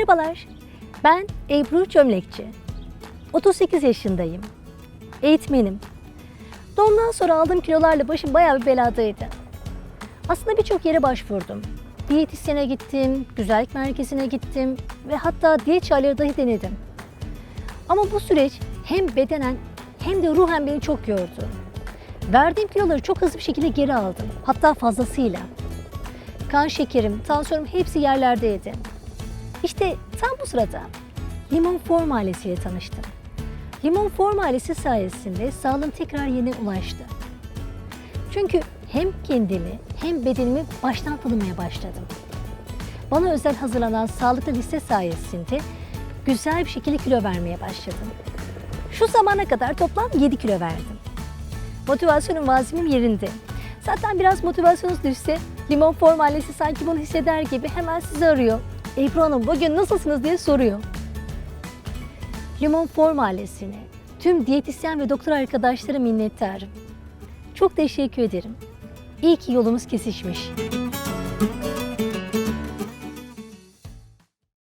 Merhabalar, ben Ebru Çömlekçi. 38 yaşındayım. Eğitmenim. Doğumdan sonra aldığım kilolarla başım bayağı bir beladaydı. Aslında birçok yere başvurdum. Diyetisyene gittim, güzellik merkezine gittim ve hatta diyet çayları dahi denedim. Ama bu süreç hem bedenen hem de ruhen beni çok yordu. Verdiğim kiloları çok hızlı bir şekilde geri aldım. Hatta fazlasıyla. Kan şekerim, tansiyonum hepsi yerlerdeydi. İşte tam bu sırada limon form ailesiyle tanıştım. Limon form ailesi sayesinde sağlığım tekrar yerine ulaştı. Çünkü hem kendimi hem bedenimi baştan tanımaya başladım. Bana özel hazırlanan sağlıklı liste sayesinde güzel bir şekilde kilo vermeye başladım. Şu zamana kadar toplam 7 kilo verdim. Motivasyonum vazimim yerinde. Zaten biraz motivasyonunuz düşse limon form ailesi sanki bunu hisseder gibi hemen sizi arıyor. Ebru Hanım bugün nasılsınız diye soruyor. Limon form ailesine, tüm diyetisyen ve doktor arkadaşlara minnettarım. Çok teşekkür ederim. İyi ki yolumuz kesişmiş.